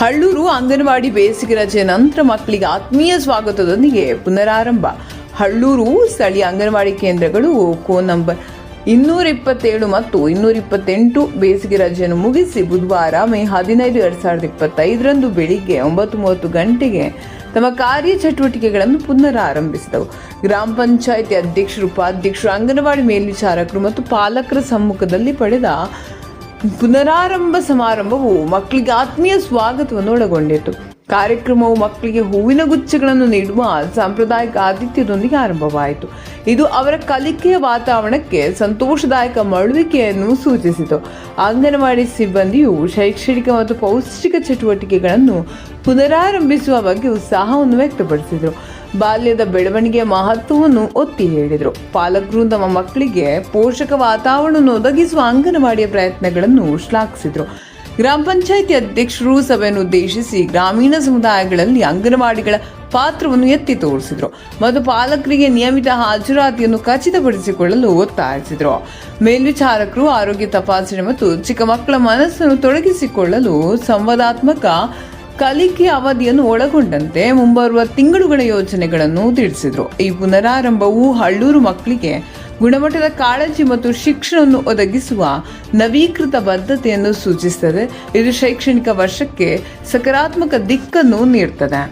ಹಳ್ಳೂರು ಅಂಗನವಾಡಿ ಬೇಸಿಗೆ ರಜೆ ನಂತರ ಮಕ್ಕಳಿಗೆ ಆತ್ಮೀಯ ಸ್ವಾಗತದೊಂದಿಗೆ ಪುನರಾರಂಭ. ಹಳ್ಳೂರು ಸ್ಥಳೀಯ ಅಂಗನವಾಡಿ ಕೇಂದ್ರಗಳು ಫೋನ್ ನಂಬರ್ ಇನ್ನೂರ ಇಪ್ಪತ್ತೇಳು ಮತ್ತು ಇನ್ನೂರ ಇಪ್ಪತ್ತೆಂಟು ಬೇಸಿಗೆ ರಜೆಯನ್ನು ಮುಗಿಸಿ ಬುಧವಾರ ಮೇ ಹದಿನೈದು ಎರಡು ಸಾವಿರದ ಇಪ್ಪತ್ತೈದರಂದು ಬೆಳಿಗ್ಗೆ ಒಂಬತ್ತು ಮೂವತ್ತು ಗಂಟೆಗೆ ತಮ್ಮ ಕಾರ್ಯ ಚಟುವಟಿಕೆಗಳನ್ನು ಪುನರಾರಂಭಿಸಿದವು. ಗ್ರಾಮ ಪಂಚಾಯಿತಿ ಅಧ್ಯಕ್ಷರು, ಉಪಾಧ್ಯಕ್ಷರು, ಅಂಗನವಾಡಿ ಮೇಲ್ವಿಚಾರಕರು ಮತ್ತು ಪಾಲಕರ ಸಮ್ಮುಖದಲ್ಲಿ ಪಡೆದ ಪುನರಾರಂಭ ಸಮಾರಂಭವು ಮಕ್ಕಳಿಗೆ ಆತ್ಮೀಯ ಸ್ವಾಗತವನ್ನು ಒಳಗೊಂಡಿತು. ಕಾರ್ಯಕ್ರಮವು ಮಕ್ಕಳಿಗೆ ಹೂವಿನ ಗುಚ್ಛಗಳನ್ನು ನೀಡುವ ಸಾಂಪ್ರದಾಯಿಕ ಆತಿಥ್ಯದೊಂದಿಗೆ ಆರಂಭವಾಯಿತು. ಇದು ಅವರ ಕಲಿಕೆಯ ವಾತಾವರಣಕ್ಕೆ ಸಂತೋಷದಾಯಕ ಮಳುವಿಕೆಯನ್ನು ಸೂಚಿಸಿತು. ಅಂಗನವಾಡಿ ಸಿಬ್ಬಂದಿಯು ಶೈಕ್ಷಣಿಕ ಮತ್ತು ಪೌಷ್ಟಿಕ ಚಟುವಟಿಕೆಗಳನ್ನು ಪುನರಾರಂಭಿಸುವ ಬಗ್ಗೆ ಉತ್ಸಾಹವನ್ನು ವ್ಯಕ್ತಪಡಿಸಿದರು. ಬಾಲ್ಯದ ಬೆಳವಣಿಗೆಯ ಮಹತ್ವವನ್ನು ಒತ್ತಿ ಹೇಳಿದರು. ಪಾಲಕರು ತಮ್ಮ ಮಕ್ಕಳಿಗೆ ಪೋಷಕ ವಾತಾವರಣವನ್ನು ಒದಗಿಸುವ ಅಂಗನವಾಡಿಯ ಪ್ರಯತ್ನಗಳನ್ನು ಶ್ಲಾಘಿಸಿದರು. ಗ್ರಾಮ ಪಂಚಾಯಿತಿ ಅಧ್ಯಕ್ಷರು ಸಭೆಯನ್ನು ಉದ್ದೇಶಿಸಿ ಗ್ರಾಮೀಣ ಸಮುದಾಯಗಳಲ್ಲಿ ಅಂಗನವಾಡಿಗಳ ಪಾತ್ರವನ್ನು ಎತ್ತಿ ತೋರಿಸಿದರು ಮತ್ತು ಪಾಲಕರಿಗೆ ನಿಯಮಿತ ಹಾಜರಾತಿಯನ್ನು ಖಚಿತಪಡಿಸಿಕೊಳ್ಳಲು ಒತ್ತಾಯಿಸಿದರು. ಮೇಲ್ವಿಚಾರಕರು ಆರೋಗ್ಯ ತಪಾಸಣೆ ಮತ್ತು ಚಿಕ್ಕ ಮಕ್ಕಳ ಮನಸ್ಸನ್ನು ತೊಡಗಿಸಿಕೊಳ್ಳಲು ಸಂವಾದಾತ್ಮಕ ಕಲಿಕೆ ಅವಧಿಯನ್ನು ಒಳಗೊಂಡಂತೆ ಮುಂಬರುವ ತಿಂಗಳುಗಳ ಯೋಜನೆಗಳನ್ನು ತಿಳಿಸಿದರು. ಈ ಪುನರಾರಂಭವು ಹಳ್ಳೂರು ಮಕ್ಕಳಿಗೆ ಗುಣಮಟ್ಟದ ಕಾಳಜಿ ಮತ್ತು ಶಿಕ್ಷಣವನ್ನು ಒದಗಿಸುವ ನವೀಕೃತ ಬದ್ಧತೆಯನ್ನು ಸೂಚಿಸುತ್ತದೆ ಇದು ಶೈಕ್ಷಣಿಕ ವರ್ಷಕ್ಕೆ ಸಕಾರಾತ್ಮಕ ದಿಕ್ಕನ್ನು ನೀಡುತ್ತದೆ